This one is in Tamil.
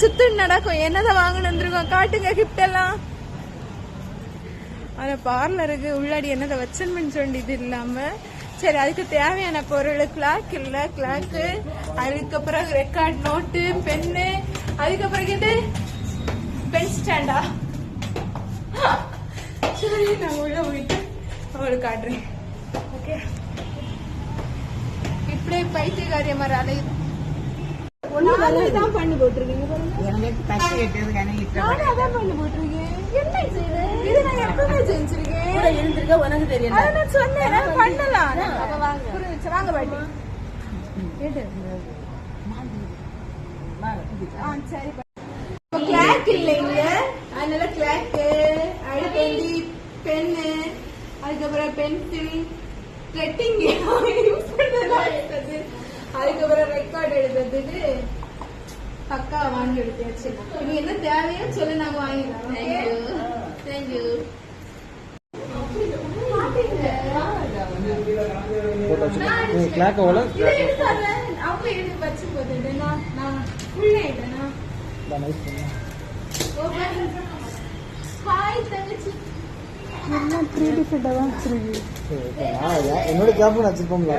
சுத்து நடக்கும்? என்னதான் வாங்கணும் வந்திருக்கோம் காட்டுங்க கிஃப்ட் எல்லாம். அந்த பார்லருக்கு உள்ளாடி என்னதை வச்சிருமென்னு இது இல்லாம. சரி அதுக்கு தேவையான பொருள் கிளாக் இல்ல கிளாக்கு அதுக்கப்புறம் ரெக்கார்ட் நோட்டு பென்னு அதுக்கப்புறம் பென் ஸ்டாண்டா சரி நான் உள்ள போயிட்டு அவளுக்கு காட்டுறேன். ஓகே இப்படியே பைத்தியக்காரிய மாதிரி அலையுது. தான் பண்ணி போட்டிருக்கீங்க. எனக்கு கணக்கிட்டு அதான் பண்ணி போட்டிருக்கேன். என்ன செய்யுது இது நான் எப்பவுமே செஞ்சிருக்கேன். இருந்திருக்க உனக்கு தெரியல நான் சொன்னேன் பண்ணலாம். அப்ப வாங்க. புரிஞ்சுச்சு. வாங்க பாட்டி. கேட்டு ஆ சரி கிளாக் இல்லைங்க. அதனால கிளாக்கு அடுத்து வந்து பென்னு அதுக்கப்புறம் பென்சில் த்ரெட்டிங் யூஸ் எடுத்தது. அதுக்கப்புறம் ரெக்கார்ட் எடுத்ததுக்கு பக்கா வாங்கி எடுத்தாச்சு. இது என்ன தேவையோ சொல்லி நாங்க வாங்கிடுறோம் தேங்க்யூ என்னோட கேப் வச்சிருப்போம்ல